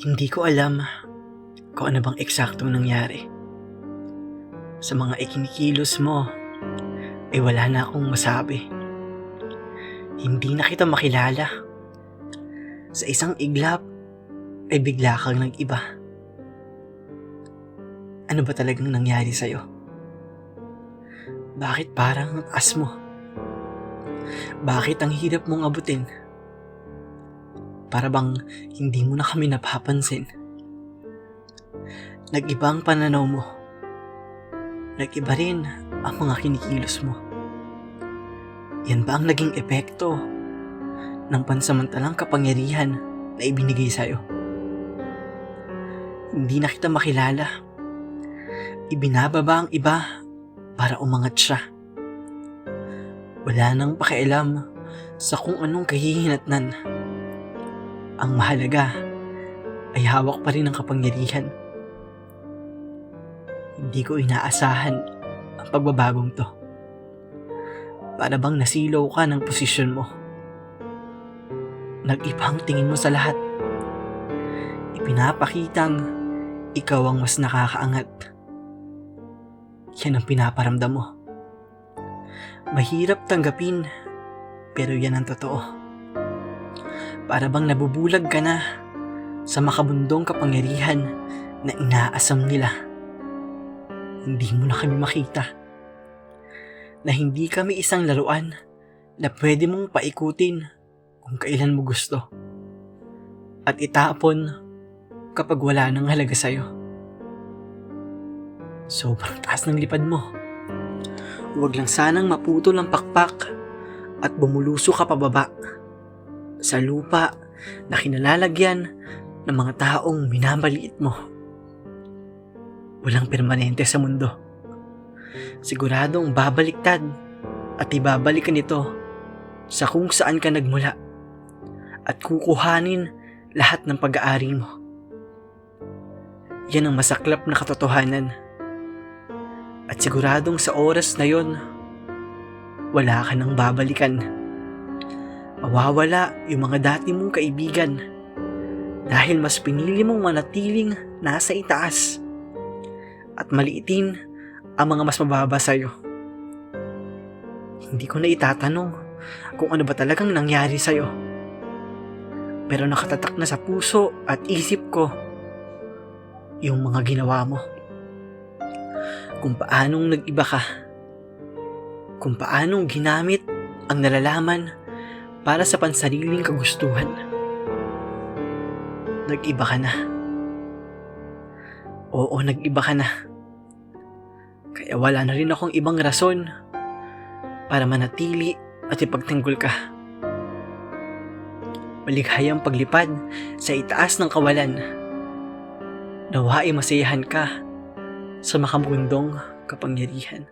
Hindi ko alam kung ano bang eksaktong nangyari. Sa mga ikinikilos mo, ay wala na akong masabi. Hindi na kita makilala. Sa isang iglap, ay bigla kang nag-iba. Ano ba talagang nangyari sa'yo? Bakit parang ang as mo? Bakit ang hirap mong abutin? Para bang hindi mo na kami napapansin. Nag-iba ang pananaw mo. Nag-iba rin ang mga kinikilos mo. Yan ba ang naging epekto ng pansamantalang kapangyarihan na ibinigay sa'yo? Hindi na kita makilala. Ibinababa ang iba para umangat siya. Wala nang pakialam sa kung anong kahihinatnan. Ang mahalaga ay hawak pa rin ang kapangyarihan. Hindi ko inaasahan ang pagbabagong to. Para bang nasilaw ka ng posisyon mo. Nag-iba ang tingin mo sa lahat. Ipinapakitang ikaw ang mas nakakaangat. Yan ang pinaparamdam mo. Mahirap tanggapin, pero yan ang totoo. Para bang nabubulag ka na sa makabundong kapangyarihan na inaasam nila. Hindi mo na kami makita. Na hindi kami isang laruan na pwede mong paikutin kung kailan mo gusto. At itapon kapag wala nang halaga sa'yo. Sobrang taas ng lipad mo. Huwag lang sanang maputol ang pakpak at bumuluso ka pababa sa lupa na kinalalagyan ng mga taong minamaliit mo. Walang permanente sa mundo. Siguradong babaliktad at ibabalik ka nito sa kung saan ka nagmula at kukuhanin lahat ng pag-aari mo. Yan ang masaklap na katotohanan. At siguradong sa oras na yon, wala ka nang babalikan. Mawawala yung mga dati mong kaibigan dahil mas pinili mong manatiling nasa itaas at maliitin ang mga mas mababa sa'yo. Hindi ko na itatanong kung ano ba talagang nangyari sa'yo. Pero nakatatak na sa puso at isip ko yung mga ginawa mo. Kung paanong nag-iba ka. Kung paanong ginamit ang nalalaman para sa pansariling kagustuhan. Nag-iba ka na. Oo, nag-iba ka na. Kaya wala na rin akong ibang rason para manatili at ipagtanggol ka. Maligayang paglipad sa itaas ng kawalan. Nawa ay masayahan ka sa makabundong kapangyarihan.